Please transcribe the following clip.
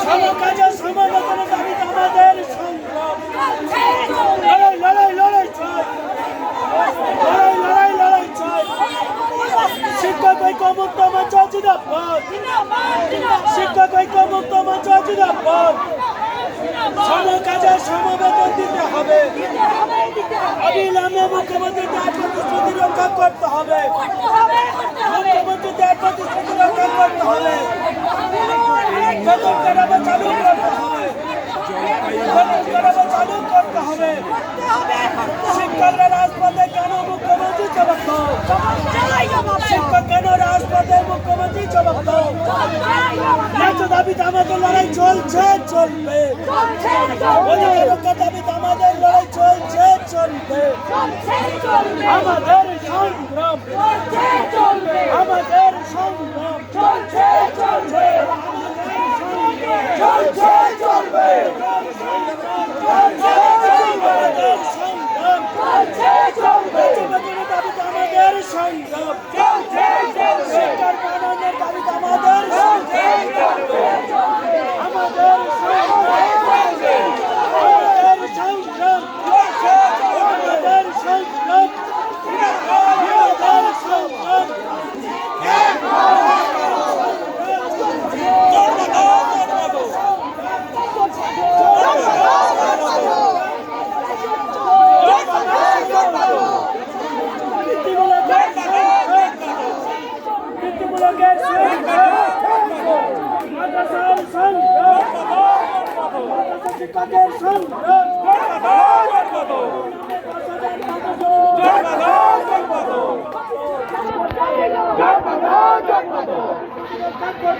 সমকাজের সমাবেতনের দাবিতে আমাদের সংগ্রাম লড়াই লড়াই লড়াই চাই লড়াই লড়াই লড়াই চাই শিক্ষক ঐক্যমুক্ত মঞ্চ জিন্দাবাদ শিক্ষক ঐক্যমুক্ত মঞ্চ জিন্দাবাদ সমকাজের সমবেতন দিতে হবে অবিলম্বে মুখ্যমন্ত্রী তার প্রতিশ্রুতি রক্ষা করতে হবে মুখ্যমন্ত্রী তার প্রতিশ্রুতি রক্ষা করতে হবে বেতন কাঠামো চালু করতে হবে বেতন চালু করতে হবে। শিক্ষকরা রাজপথে কেন মুখ্যমন্ত্রী জবাব দাও শিক্ষক কেন রাজপথে মুখ্যমন্ত্রী জবাব দাও ন্যায্য দাবিতে আমাদের লড়াই চলছে চলবে। অধিকার দাবিতে আমাদের লড়াই চলছে চলবে। আমাদের সংগ্রাম। সরকার শিক্ষকের সংগ্রাম।